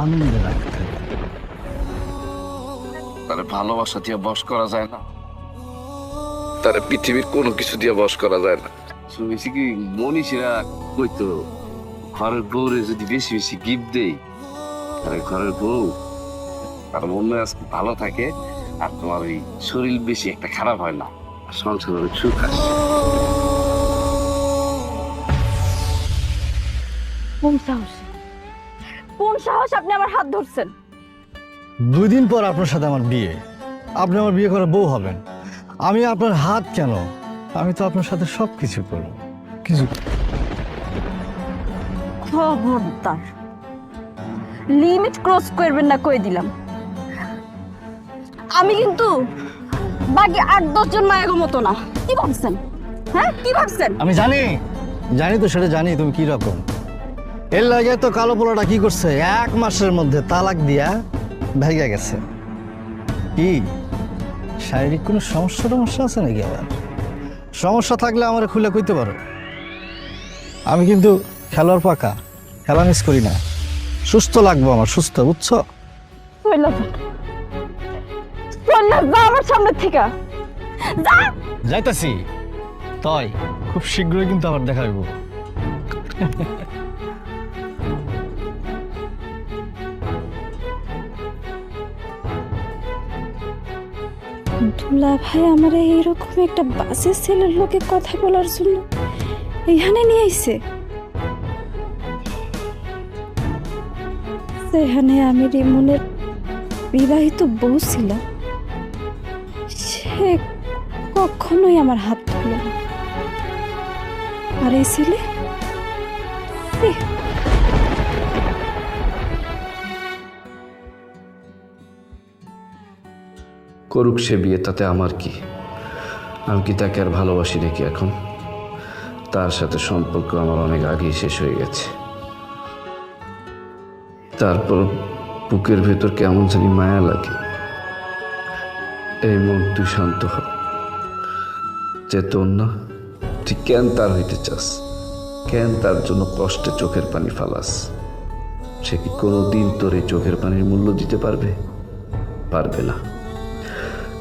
আনন্দে রাখতে। তারে ভালোবাসা দিয়ে বস করা যায় না? তারে পৃথিবীর কোনো কিছু দিয়ে বস করা যায় না? শুনেছি কি মনীষীরা কইতো ঘরের বউরে যদি বেশি বেশি গিফট দেই তাহলে ঘরের বউ তার মনে আজকে ভালো থাকে আর তোমার ওই শরীর বেশি একটা খারাপ হয় না আর সংসারে সুখ আসে। সাহস? কোন সাহস আপনি আমার হাত ধরছেন। দুই দিন পর আপনার সাথে আমার বিয়ে। আপনি আমার বিয়ে করে বউ হবেন। আমি আপনার হাত কেন? আমি তো আপনার সাথে সব কিছু করব। কিছু খবরদার। লিমিট ক্রস করবেন না কই দিলাম। আমি কিন্তু বাকি আট দশজন মায়ের মতো না। কি ভাবছেন? হ্যাঁ কি ভাবছেন? আমি জানি। জানি তো সেটা জানি তুমি কি রকম? এর লাগে তো কালো পোলাটা কি করছে? এক মাসের মধ্যে তালাক দিয়া ভেগে গেছে। কি? শারীরিক কোনো সমস্যা টমস্যা আছে নাকি আবার? সমস্যা থাকলে আমার খুলে কইতে পারো। আমি কিন্তু খেলোয়াড় পাকা খেলা মিস করি না। সুস্থ লাগবো আমার সুস্থ বুঝছ? আমার সামনে থেকে। যাইতাছি। তাই খুব শীঘ্রই কিন্তু আবার দেখা হইব। দুলা ভাই, আমার এইরকম একটা বাসের ছেলের লোকে কথা বলার জন্য এখানে নিয়ে আইছে? সেখানে আমি রিমনের বিবাহিত বউ ছিলাম। সে কখনোই আমার হাত ধরল আর এই ছেলে করুক সে বিয়ে, তাতে আমার কি? আমি কি তাকে আর ভালোবাসি নাকি এখন? তার সাথে সম্পর্ক আমার অনেক আগেই শেষ হয়ে গেছে। তারপর বুকের ভেতর কেমন জানি মায়া লাগে। এই মন তুই শান্ত হ। চেতন না, তুই কেন তার হইতে চাস? কেন তার জন্য কষ্টে চোখের পানি ফালাস? সে কি কোনো দিন তোর এই চোখের পানির মূল্য দিতে পারবে? পারবে না।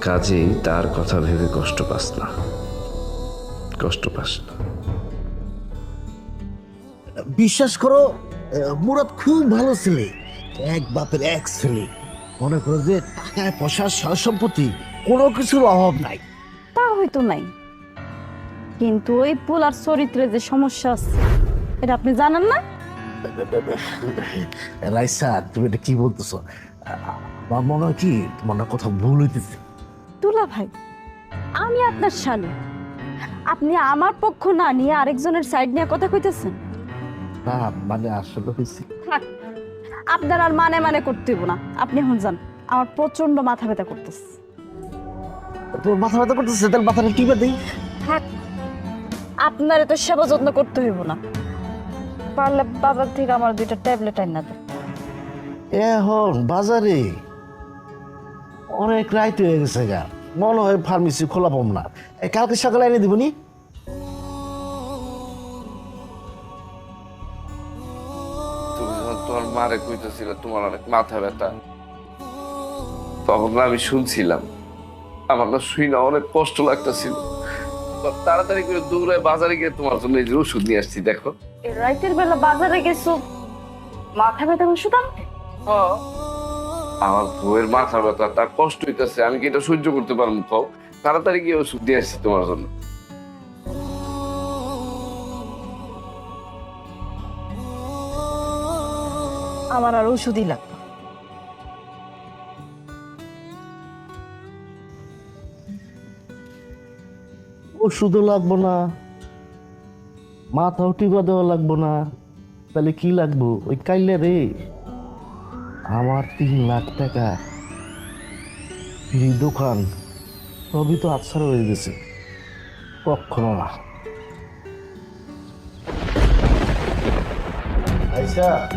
কাজেই তার কথা ভেবে কষ্ট পাস না। কষ্ট পাস না। বিশ্বাস করো মুরাদ খুব ভালো ছেলে এক বাপের এক ছেলে। মনে করো যে টাকায় পয়সা সয় সম্পত্তি কোনো কিছুর অভাব নাই। তা হয়তো নাই। কিন্তু ওই পোলার চরিত্রে যে সমস্যা আছে এটা আপনি জানেন না? রাইসা তুমি এটা কি বলতেছো? আমার মনে হয় কি তোমার কথা ভুল হইতেছে। দুলা ভাই আমি আপনার শালি আপনি আমার পক্ষ না নিয়ে আরেকজনের সাইড নিয়ে কথা কইতেছেন? না মানে আসলে হয়েছে থাক আপনার আর মানে মানে করতে হইব না। আপনি এখন যান আমার প্রচণ্ড মাথা ব্যথা করতেছে। তোমার মাথা ব্যথা করতেছে তাহলে মাথাটা টিপে দিই? থাক আপনার তো সেবা যত্ন করতে হইব না। পারলে বাজার থেকে আমার দুইটা ট্যাবলেট আইনা দেন। এখন বাজারে অনেক রাইত হয়ে গেছে গা। মনে হয় ফার্মেসি খোলা পাম না। এ, কালকে সকালে এনে দিবনি তুমি যখন তোমার মারে কইতেছিলে তোমার অনেক মাথা ব্যথা। তখন না আমি শুনছিলাম। আমার না শুই না অনেক কষ্ট লাগতেছিল। তাড়াতাড়ি করে দৌড়ায় বাজারে গিয়ে তোমার জন্য এই যে ওষুধ নিয়ে আসছি দেখো। এই রাইতের বেলা বাজারে গেছো মাথা ব্যথা ওষুধ আনতে? আমার বউয়ের মাথা ব্যথা তার কষ্ট হইতেছে আমি কি এটা সহ্য করতে পারব? কও তাড়াতাড়ি গিয়ে ওষুধ দিয়ে আসছি তোমার জন্য। আমার আর ওষুধই লাগবে ওষুধও লাগবো না মাথাও টিপা দেওয়া লাগবো না তাহলে কি লাগবো? ওই কাইলে রে। আমার তিন লাখ টাকা। ফ্রি দোকান সবই তো আচ্ছা হয়ে গেছে। কখনো না। আইসা।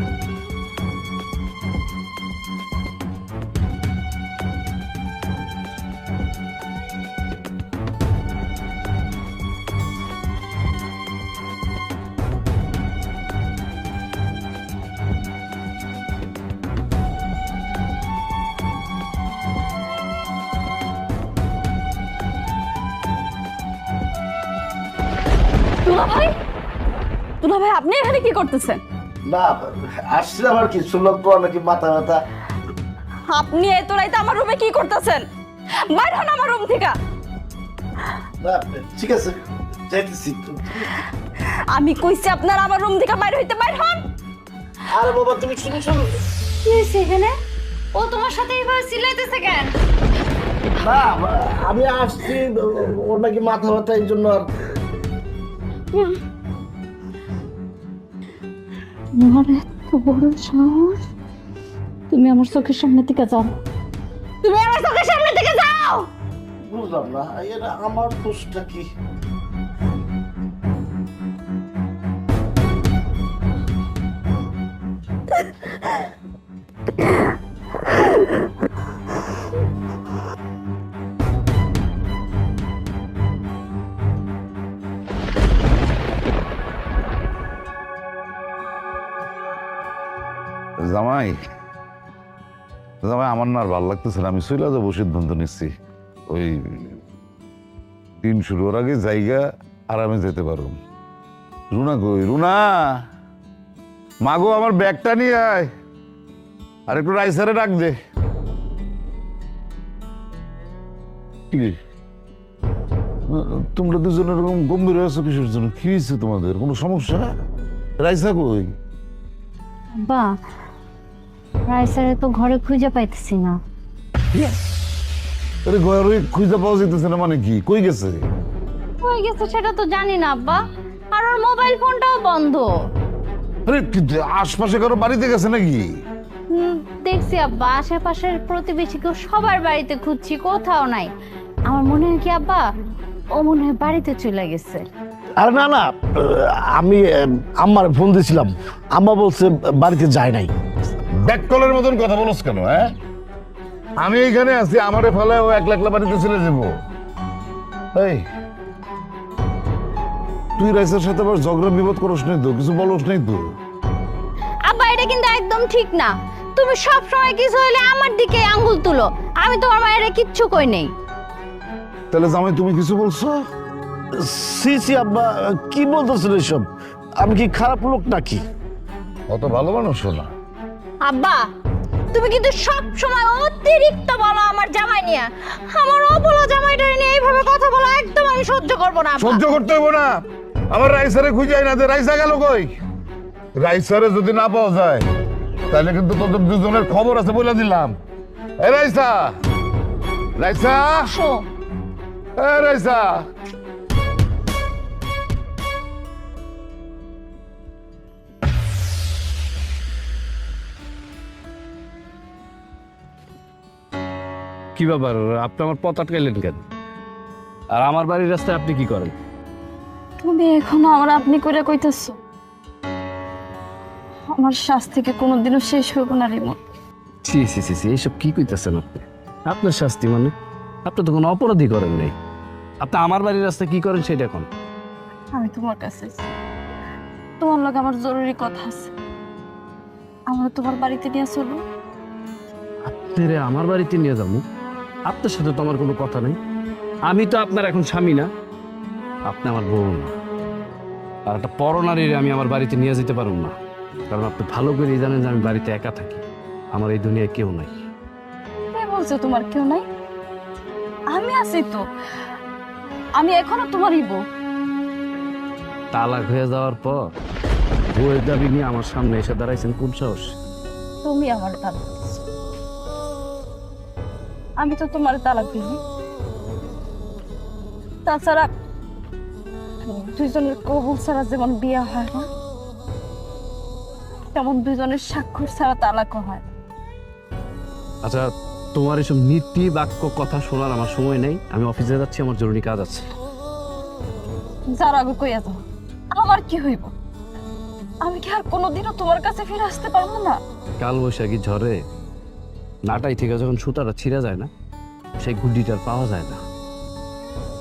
দুলা ভাই? দুলা ভাই আপনি এখানে কি করতেছেন? না তো নাকি মাথা ব্যথা। আপনি এত রাইতে আমার রুমে কি করতেছেন? বাইর হন আমার রুম থেকে। না ঠিক আছে যাইতেছি। আমি কইছি আপনার আমার রুম থেকে বাইর হইতে বাইর হন। আরে বাবা তুমি শুনো শুনো। কি হয়েছে এখানে? ও তোমার সাথে এইভাবে চিল্লাইতেছে কেন? না আমি আসছি ওর নাকি মাথা ব্যথা এই জন্য আর তোমার এত বড় সাহস। তুমি আমার চোখের সামনে থেকে যাও। তুমি আমার চোখের সামনে থেকে যাও! বুঝলাম না, এর আমার দোষটা কি? জামাই জামাই, আমার না আর ভালো লাগতেছে না। আমি সইলা যাব, সিদ্ধান্ত নিচ্ছি। ওই দিন শুরুর আগে জায়গা আরামে যেতে পারো। রুনা কই? রুনা! মাগো, আমার ব্যাগটা নিয়ে আয়। আর একটু রাইসারে ডাক দে? তোমরা দুজন এরকম গম্ভীর হয়েছো কিসের জন্য? কি হয়েছে তোমাদের? কোনো সমস্যা? রাইসা কই? বা রাইসারে তো ঘরে খুঁজে পাইতেছি না। আরে ঘরে খুঁজে পাওয়া যেতেছে না মানে কি? কই গেছে? কই গেছে সেটা তো জানি না আব্বা। আর ওর মোবাইল ফোনটাও বন্ধ। আরে আশপাশে কারও বাড়িতে গেছে নাকি? দেখছি আব্বা। আশেপাশের প্রতিবেশীকেও সবার বাড়িতে খুঁজছি কোথাও নাই। আমার মনে হয় কি আব্বা? ও মনে হয় বাড়িতে চলে গেছে। আরে না না আমি আম্মার ফোন দিয়েছিলাম আম্মা বলছে বাড়িতে যায় নাই। ব্যাককলের মতন কথা বলস কেন হ্যাঁ? আমি এইখানে আছি আমারে ফেলে ও এক লাখ বাড়িতে চলে যাব। এই তুই রাইসের সাথে আবার ঝগড়া বিপদ করস নাই তো কিছু বলস নাই তো? আব্বা এটা কিন্তু একদম ঠিক না। তুমি সব সময় কিছু হইলে আমার দিকে আঙ্গুল তুলো। আমি তোমার মায়ের কিচ্ছু কই নেই। তাহলে জামাই তুমি কিছু বলছো? সি সি আব্বা কি বলতেছেন এসব? আমি কি খারাপ লোক নাকি? অত ভালো মানুষ না। আব্বা তুমি কিন্তু সব সময় অতিরিক্ত বলো আমার জামাই নিয়ে। আমার অবলা জামাইটা নিয়ে এইভাবে কথা বলা একদম আমি সহ্য করব না আব্বা। সহ্য করতে হইব না। আমার রাইসারে খুঁজাই না যে রাইসা গেল কই? রাইসারে যদি না পাওয়া যায় তাহলে কিন্তু তোদের দুজনের খবর আছে বলে দিলাম। এ রাইসা রাইসা। আসো। এ রাইসা। কি ব্যাপার? আপনি আমার পথ আটকাইলেন কেন? আর আমার বাড়ির রাস্তায় আপনি কি করেন? তুমি এখনও আমার আপনি করে কইতেছো। আমার শ্বাস থেকে কোনোদিনও শেষ হইব না remote C C C C এইসব কি কইতেছেন আপনি? আপনার শাস্তি মানে? আপনি তো কোনো অপরাধী করেন নাই। আপনি আমার বাড়ির রাস্তায় কি করেন সেটা এখন? আমি তোমার কাছে। তোমার লগে আমার জরুরি কথা আছে। আমরা তোমার বাড়িতে নিয়ে চলো আপনারে আমার বাড়িতে নিয়ে যাব? আপনার সাথে তো আমার কোনো কথা নেই। আমি তো আপনার এখন স্বামী না। আপনি আমার বউ না। আর একটা পরনারীর আমি আমার বাড়িতে নিয়ে যেতে পারব না। কারণ আপনি ভালো করে জানেন যে আমি বাড়িতে একা থাকি। আমার এই দুনিয়ায় কেউ নাই। কে বলছে তোমার কেউ নাই? আমি আছি তো। আমি এখনও তোমারই বউ। তালাক হয়ে যাওয়ার পর বউয়ের দাবি নিয়ে আমার সামনে এসে দাঁড়াইছেন কোন সাহস? তুমি আমার তালাক। আমি তো তোমার তালাক দিই তাছাড়া দুইজনের কবুল ছাড়া যেমন বিয়ে হয় না তেমন দুজনের স্বাক্ষর ছাড়া তালাকও হয় আচ্ছা তোমার এসব নীতি বাক্য কথা শোনার আমার সময় নেই। আমি অফিসে যাচ্ছি আমার জরুরি কাজ আছে। যার আগে কইয়া যাও আমার কি হইব? আমি কি আর কোনোদিনও তোমার কাছে ফিরে আসতে পারব না? কাল বৈশাখী ঝড়ে নাটাই থেকে যখন সুতাটা ছিঁড়া যায় না সেই গুড্ডিটার পাওয়া যায় না।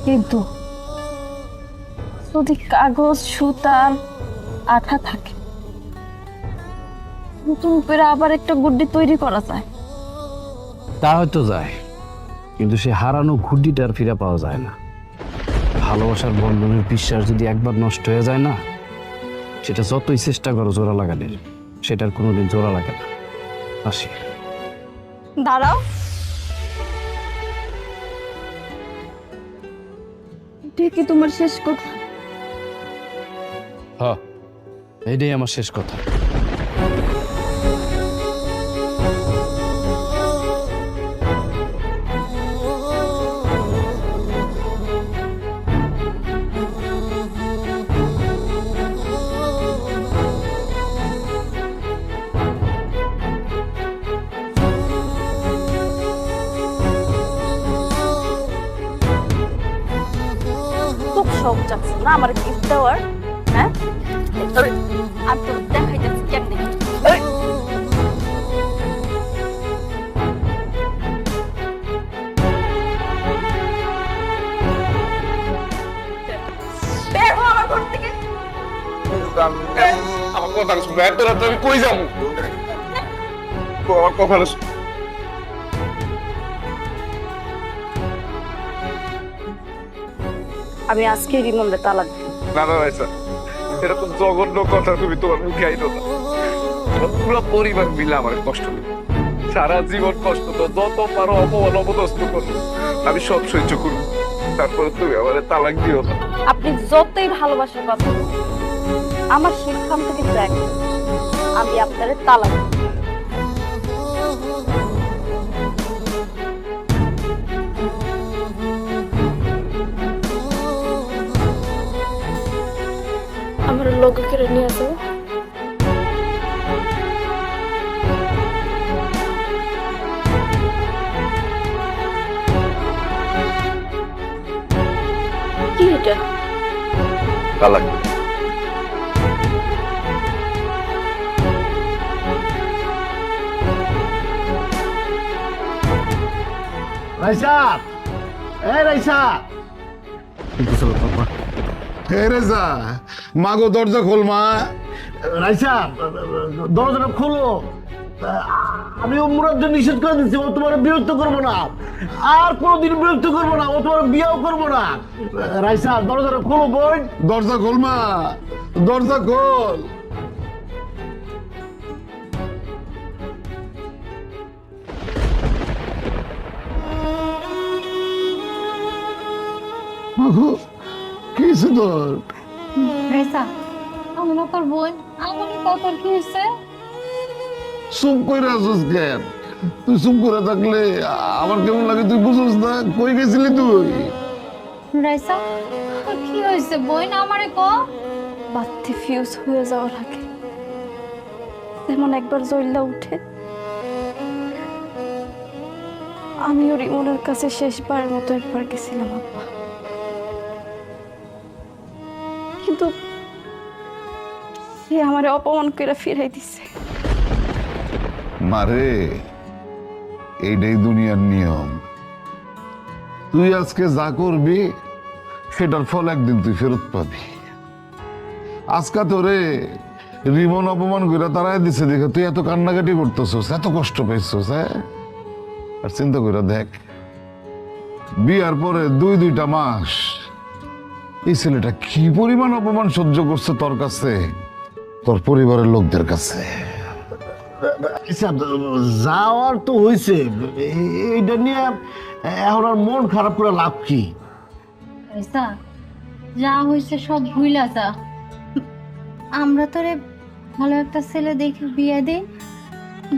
কিন্তু যদি কাগজ সুতা আঠা থাকে নতুন করে আবার একটা গুড্ডি তৈরি করা যায়। তা হয়তো যায় কিন্তু সে হারানো ঘুড্ডিটা আর ফিরে পাওয়া যায় না। ভালোবাসার বন্ধনের বিশ্বাস যদি একবার নষ্ট হয়ে যায় না সেটা যতই চেষ্টা করো জোড়া লাগানোর সেটার কোনোদিন জোড়া লাগে না। আসি। দাঁড়াও। ঠিকই তোমার শেষ কথা? হ্যাঁ এটাই আমার শেষ কথা। আমার গিফট দেওয়ার হ্যাঁ? আমি তো দেখাই যাচ্ছি কেমনি? আমার কথা শুনবে এত রাত্রে আমি কই যাব? আমার কথা আমি আজকে রিমন্ডে তালাক দিই। না না রাইসা এরকম জঘন্য কথা তুমি তোমার মুখে আইনো না। পুরো পরিবার মিলে আমার কষ্ট দিবে। সারা জীবন কষ্ট তো যত পারো অপমান অপদস্থ করো। আমি সব সহ্য করব। তারপরে তুমি আমার তালাক দিও না। আপনি যতই ভালোবাসার কথা আমার সিদ্ধান্ত কিন্তু এক আমি আপনার তালাক রাইসা এ রাইসা হে রেজা মাগো দরজা খোল মা। রাইসা দরজাটা খোলো। আমি উমরার জন্য নিষেধ করে দিচ্ছি ও তোমার বিরক্ত করব না। আর কোনোদিন বিরক্ত করব না ও তোমার বিয়েও করব না। রাইসা দরজাটা খোলো বোন। দরজা খোল মা। দরজা খোল। মাগো কি হয়েছে তোর? রেসা আমি না তোর বোন আমার কত কি হয়েছে চুপ করে আসিস কেন? তুই চুপ করে থাকলে আমার কেমন লাগে তুই বুঝিস না? কই গেছিলি তুই? রাইসা তোর কি হয়েছে বোন? আমারে ক? ফিউজ হয়ে যাওয়ার আগে যেমন একবার উঠে। আমিও রিমনের কাছে শেষবারের মতো একবার গেছিলাম আব্বা। কিন্তু সে অপমান করে ফিরাই দিছে। মারে, এইটাই দুনিয়ার নিয়ম। তুই আজকে যা করবি, সেটার ফল একদিন তুই ফেরত পাবি। আজকা তোরে রিমন অপমান করে তারাই দিছে দেখে তুই এত কান্নাকাটি করতেছস, এত কষ্ট পেয়েছস হ্যাঁ? আর চিন্তা করে দেখ, বিয়ার পরে দুই দুইটা মাস এই ছেলেটা কি পরিমাণ অপমান সহ্য করছে তোর কাছে? তোর পরিবারের লোকদের কাছে। আচ্ছা যাওয়ার তো হয়েছে এইটা নিয়ে এখন আর মন খারাপ করে লাভ কি? যা হয়েছে সব ভুইলা যা। আমরা তোরে ভালো একটা ছেলে দেখে বিয়ে দে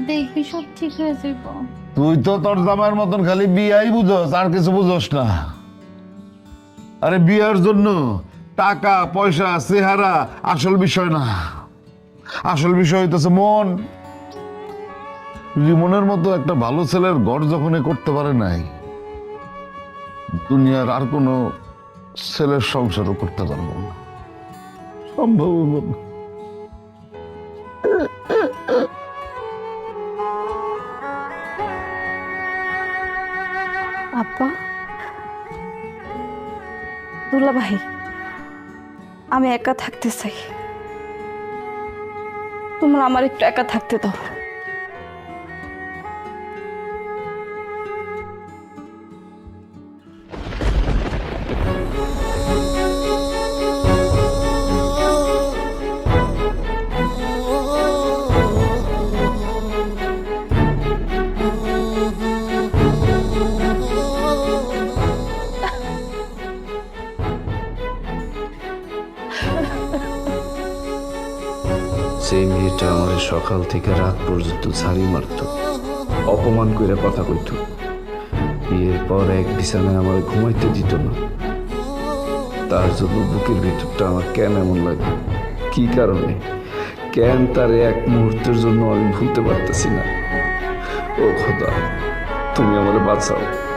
দেখবি সব ঠিক হয়ে যাইব। তুই তো তোর জামাইয়ের মতন খালি বিয়াই বুঝোস আর কিছু বুঝোস না। আরে বিয়ার জন্য টাকা, পয়সা, চেহারা আসল বিষয় না। আসল বিষয় হইতেছে মন। মনের মতো একটা ভালো ছেলের গড় যখন করতে পারে নাই, দুনিয়ার আর কোনো ছেলের সংসারও করতে পারব না। সম্ভব না। দুলা ভাই আমি একা থাকতে চাই। তোমরা আমার একটু একা থাকতে দাও। সকাল থেকে রাত পর্যন্ত ছাড়ি মারত। অপমান করে কথা কইত। বিয়ের পর এক বিছানায় আমার ঘুমাইতে দিত না। তার জন্য বুকের ভিতরটা আমার কেন এমন লাগে? কি কারণে? কেন তার এক মুহূর্তের জন্য আমি ভুলতে পারতেছি না? ও খোদা, তুমি আমার বাঁচাও।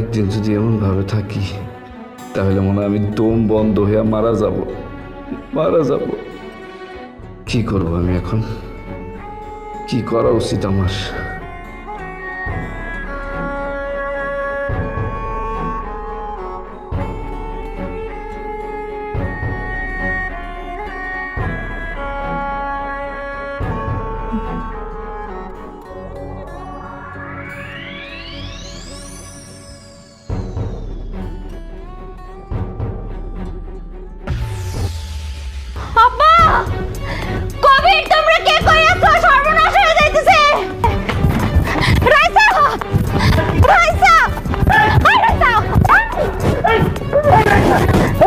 কয়েকদিন যদি এমন ভাবে থাকি, তাহলে মনে হয় আমি দম বন্ধ হয়ে মারা যাব। মারা যাব। কি করব আমি এখন? কি করা উচিত আমার?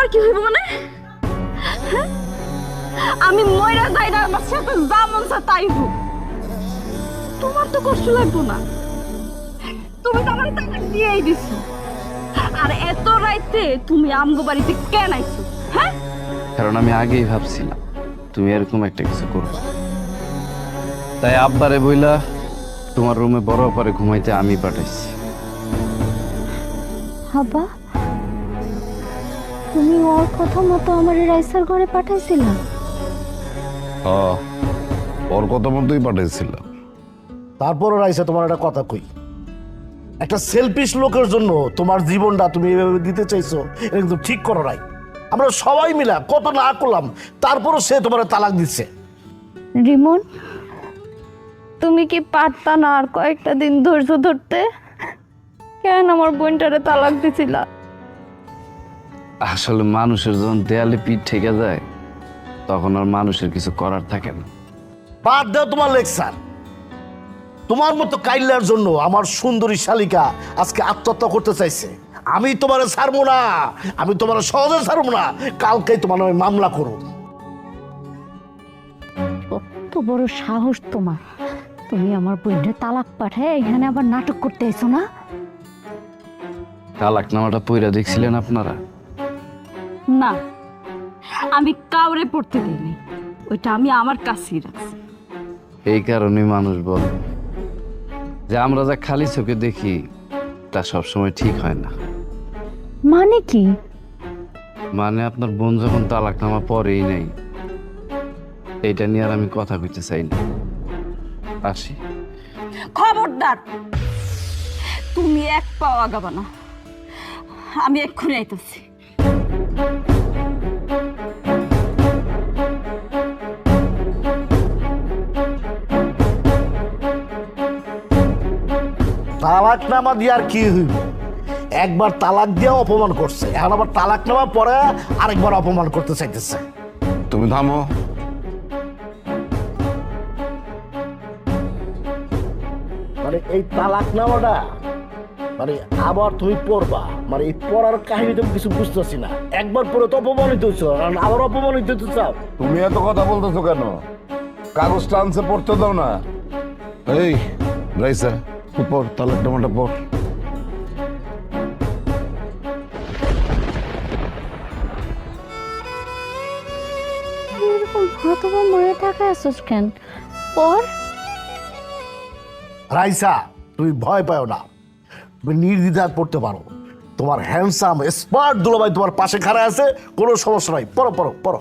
তোমার কি হইব মানে? হ্যাঁ? আমি ময়রা যাই না আমার সাথে যা মন তাই হোক তোমার তো কষ্ট লাগবো না। তুমি তো আমার তালাক দিয়েই দিছো। আর এত রাইতে তুমি আমগো বাড়িতে কেন আইছো? হ্যাঁ? কারণ আমি আগেই ভাবছিলাম তুমি এরকম একটা কিছু করবে। তাই আব্বারে বইলা তোমার রুমে বড় পারে ঘুমাইতে আমি পাঠাইছি। আব্বা? তুমি ওর কথা মতো আমার রাইসার ঘরে পাঠাইছিলা? হ ওর কথা মতোই পাঠিয়েছিলাম তারপরও রাইসা তোমার একটা কথা কই। একটা সেলফিশ লোকের জন্য তোমার জীবনটা তুমি এভাবে দিতে চাইছো এটা কিন্তু ঠিক করো নাই। আমরা সবাই মিলা কত না করলাম তারপরও সে তোমার তালাক দিচ্ছে। রিমন তুমি কি পারতা না আর কয়েকটা দিন ধৈর্য ধরতে? কেন আমার বোনটারে তালাক দিছিলা? আসলে মানুষের যখন দেয়ালে পিঠ ঠেকে যায় তখন আর মানুষের কিছু করার থাকে না। বাদ দাও তোমার লেকচার। তোমার মতো কাইল্লার জন্য আমার সুন্দরী শালিকা আজকে আত্মহত্যা করতে চাইছে। আমি তোমার ছাড়বো না। আমি তোমার সহজে ছাড়বো না। কালকেই তোমার নামে মামলা করো কত বড় সাহস তোমার। তুমি আমার বোনটা তালাক পাঠায় এখানে আবার নাটক করতে আইছো না। তালাক নামাটা পইরা দেখছিলেন আপনারা? না আমি কাউরে পড়তে দিইনি ওইটা আমি আমার কাছেই রাখছি। এই কারণে মানুষ বলে যে আমরা যা খালি চোখে দেখি তা সবসময় ঠিক হয় না। মানে কি? মানে আপনার বোন যখন তালাক নামা পরেই নাই এইটা নিয়ে আর আমি কথা কইতে চাই না। আসি। খবরদার তুমি এক পাও আগাবা না আমি এক্ষুনি আইতেছি। তালাক নামা দিয়ে আর কি হইব? একবার তালাক দিয়ে অপমান করছে এখন আবার তালাক নেওয়ার পরে আরেকবার অপমান করতে চাইতেছে। তুমি থামো। মানে এই তালাক নেওয়াটা মানে আবার তুমি পড়বা। মানে এই পড়ার কাহিনী তুমি কিছু বুঝতেছি না। একবার পড়ে তো অপমানিত হচ্ছ আবার অপমানিত হতে চাও? তুমি এত কথা বলতেছো কেন? কাগজটা আনছে পড়তে দাও না। এই রাইসা তুই পড় তাহলে টমাটা পড়। থাকা কেন? পর রাইসা তুমি ভয় পাও না। তুমি নির্দ্বিধায় পড়তে পারো। তোমার হ্যান্ডসাম স্মার্ট দুলাভাই তোমার পাশে খাড়া আছে, কোনো সমস্যা নাই। পড়ো পড়ো পড়ো।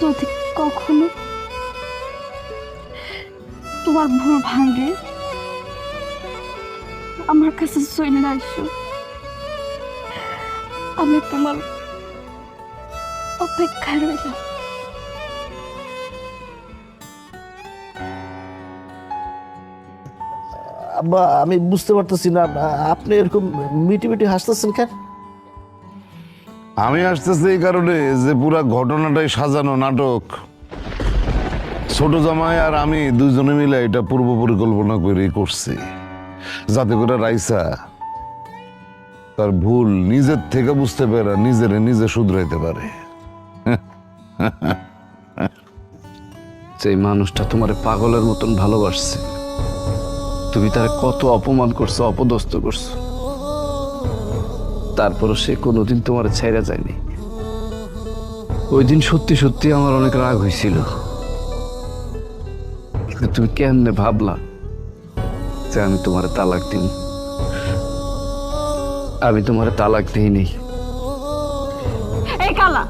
যদি কখনো তোমার ভুল ভাঙে, আমার কাছে চলে আসো। আমি তোমার অপেক্ষায় রইলাম। আব্বা আমি বুঝতে পারতেছি না আপনি এরকম মিটি মিটি হাসতেছেন কেন? আমি আসতেছি এই কারণে যে পুরা ঘটনাটাই সাজানো নাটক। ছোট জামাই আর আমি দুইজনে মিলে এটা পূর্ব পরিকল্পনা করে করছি। যাতে করে রাইসা তার ভুল নিজের থেকে বুঝতে পারে নিজেরে নিজে শুধরাইতে পারে। সেই মানুষটা তোমার পাগলের মতন ভালোবাসছে। তুমি তার কত অপমান করছ, অপদস্থ করছ। তারপরও সে কোনোদিন তোমার ছেড়ে যায়নি। ওই দিন সত্যি সত্যি আমার অনেক রাগ হয়েছিল তুমি কেমনে ভাবলা যে আমি তোমার তালাক দিই আমি তোমার তালাক দিই কালা